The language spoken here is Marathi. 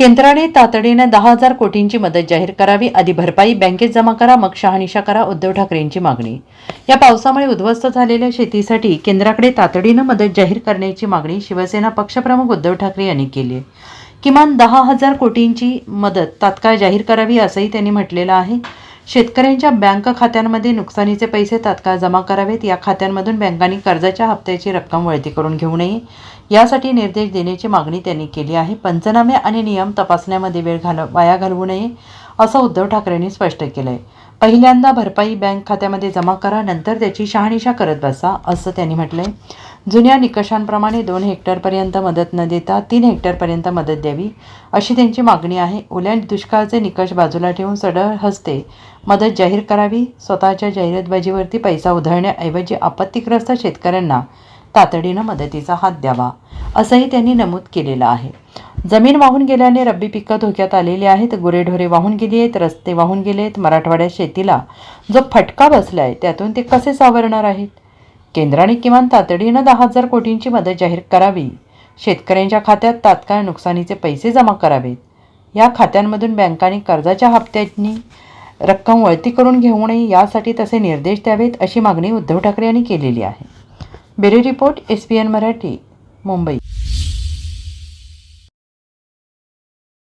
केंद्राने तातडीने दहा हजार कोटींची मदत जाहीर करावी आधी भरपाई बँकेत जमा करा मग शहानिशा करा उद्धव ठाकरेंची मागणी. या पावसामुळे उद्ध्वस्त झालेल्या शेतीसाठी केंद्राकडे तातडीनं मदत जाहीर करण्याची मागणी शिवसेना पक्षप्रमुख उद्धव ठाकरे यांनी केली आहे. किमान दहा हजार कोटींची मदत तात्काळ जाहीर करावी असंही त्यांनी म्हटलेलं आहे. शेतकऱ्यांच्या बँक खात्यांमध्ये नुकसानीचे पैसे तात्काळ जमा करावेत. या खात्यांमधून बँकांनी कर्जाच्या हप्त्याची रक्कम वळती करून घेऊ नये. यासाठी निर्देश देण्याची मागणी त्यांनी केली आहे. पंचनामे आणि नियम तपासण्यामध्ये वेळ घाल वाया घालवू नये असं उद्धव ठाकरेंनी स्पष्ट केलं आहे पहिल्यांदा भरपाई बँक खात्यामध्ये जमा करा नंतर त्याची शहानिशा करत बसा असं त्यांनी म्हटलंय. जुन्या निकषांप्रमाणे दोन हेक्टरपर्यंत मदत न देता तीन हेक्टरपर्यंत मदत द्यावी अशी त्यांची मागणी आहे. ओल्या दुष्काळाचे निकष बाजूला ठेवून सडळ हस्ते मदत जाहीर करावी. स्वतःच्या जाहिरातबाजीवरती पैसा उधळण्याऐवजी आपत्तीग्रस्त शेतकऱ्यांना तातडीनं मदतीचा हात द्यावा असंही त्यांनी नमूद केलेलं आहे. जमीन वाहून गेल्याने रब्बी पिकं धोक्यात आलेली आहेत. गुरेढोरे वाहून गेली आहेत रस्ते वाहून गेले आहेत. मराठवाड्यात शेतीला जो फटका बसला आहे त्यातून ते कसे सावरणार आहेत? केंद्राने किमान तातडीनं दहा हजार कोटींची मदत जाहीर करावी. शेतकऱ्यांच्या खात्यात तात्काळ नुकसानीचे पैसे जमा करावेत. या खात्यांमधून बँकांनी कर्जाच्या हप्त्यांनी रक्कम वळती करून घेऊ नये यासाठी तसे निर्देश द्यावेत अशी मागणी उद्धव ठाकरे यांनी केलेली आहे. Bureau report S P N Marathi Mumbai.